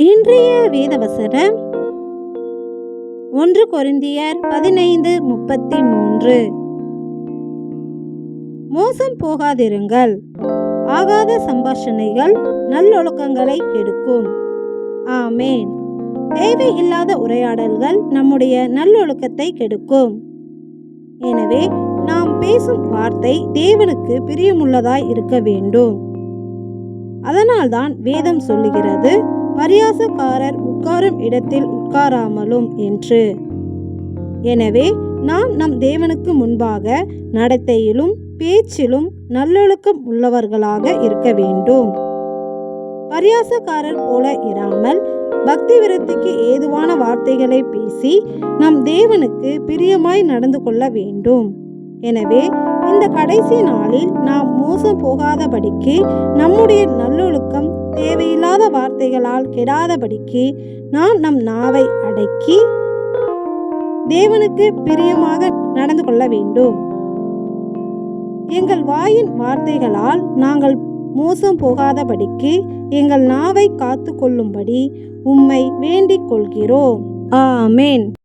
இன்றைய வேதவசனம் ஒன்று கொரிந்தியர் பதினைந்து முப்பத்தி மூன்று. மோசம் போகாதிருங்கள். ஆகாத சம்பாஷணைகள் நல்லொழுக்கங்களை கெடுக்கும். ஆமேன். தேவையில்லாத உரையாடல்கள் நம்முடைய நல்லொழுக்கத்தை கெடுக்கும். எனவே நாம் பேசும் வார்த்தை தேவனுக்கு பிரியமுள்ளதாய் இருக்க வேண்டும். அதனால்தான் வேதம் சொல்லுகிறது பரியாசக்காரர் உட்காரும் இடத்தில் உட்காராமலும் என்று. எனவே நாம் நம் தேவனுக்கு முன்பாக நடத்தையிலும் பேச்சிலும் நல்லொழுக்கம் உள்ளவர்களாக இருக்க வேண்டும். பரியாசக்காரர் போல இராமல் பக்தி விருத்திக்கு ஏதுவான வார்த்தைகளை பேசி நம் தேவனுக்கு பிரியமாய் நடந்து கொள்ள வேண்டும். எனவே இந்த கடைசி நாளில் நாம் மோசம் போகாதபடிக்கு நம்முடைய நல்லொழுக்கம் தேவையில்லாத வார்த்தைகளால் கெடாதபடிக்கு நாம் நம் நாவை அடக்கி தேவனுக்கு பிரியமாக நடந்து கொள்ள வேண்டும். எங்கள் வாயின் வார்த்தைகளால் நாங்கள் மோசம் போகாதபடிக்கு எங்கள் நாவை காத்து கொள்ளும்படி உம்மை வேண்டிக் கொள்கிறோம். ஆமேன்.